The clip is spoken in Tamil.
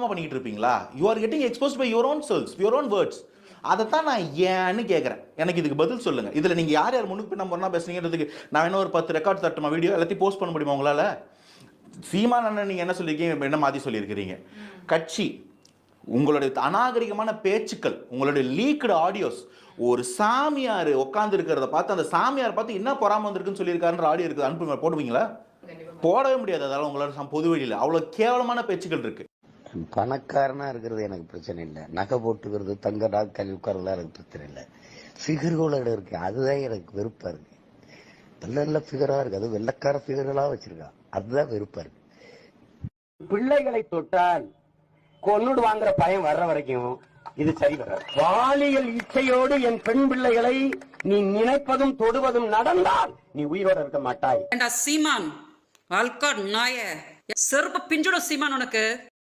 பண்ணிட்டு இருப்பீங்களா? You are getting exposed by your own self your own words அதைத்தான் நான் ஏன்னு கேட்குறேன் எனக்கு இதுக்கு பதில் சொல்லுங்க. இதுல நீங்க யார் யார் முன்னுக்கு பின்ன முன்னா பேசுறீங்கிறதுக்கு நான் என்ன ஒரு பத்து ரெக்கார்ட் தட்டுமா வீடியோ எல்லாத்தையும் போஸ்ட் பண்ண முடியுமா உங்களால? சீமான் அண்ணன் நீங்க என்ன சொல்லியிருக்கீங்க என்ன மாத்தி சொல்லியிருக்கிறீங்க கட்சி உங்களுடைய அநாகரிகமான பேச்சுக்கள் உங்களுடைய லீக்டு ஆடியோஸ் ஒரு சாமியார் உட்கார்ந்து இருக்கிறத பார்த்து அந்த சாமியார் பார்த்து என்ன பொறாம வந்திருக்குன்னு சொல்லியிருக்காருன்ற ஆடியோ இருக்குது. அனுப்புங்க போடுவீங்களா? போடவே முடியாது. அதால உங்களால சம் பொது வெளியில அவ்வளவு கேவலமான பேச்சுக்கள் இருக்கு. பணக்காரனா இருக்கிறது எனக்கு பிரச்சனை இல்லை. நகை போட்டுக்கிறது தங்க நாட்கள் உட்கார்றதுலாம் எனக்கு பிரச்சனை இல்லை. ஃபிகர்களோட இருக்கு. அதுதான் எனக்கு வெறுப்பா இருக்கு. நல்ல நல்ல ஃபிகரா இருக்கு. அது வெள்ளக்கார ஃபிகர்களா வச்சிருக்கான் அதுதான் வெறுப்பா இருக்கு. பிள்ளைகளை தொட்டால் கொன்னுடு வாங்குற பயம் வர்ற வரைக்கும் இது சரி வராது. பாலியல் இச்சையோடு என் பெண் பிள்ளைகளை நீ நினைப்பதும் தொடுவதும் நடந்தால் நீ உயிரோட இருக்க மாட்டாய். சீமான்? அல்காட் நாய. செருப்ப பிஞ்சுடும் சீமான் உனக்கு.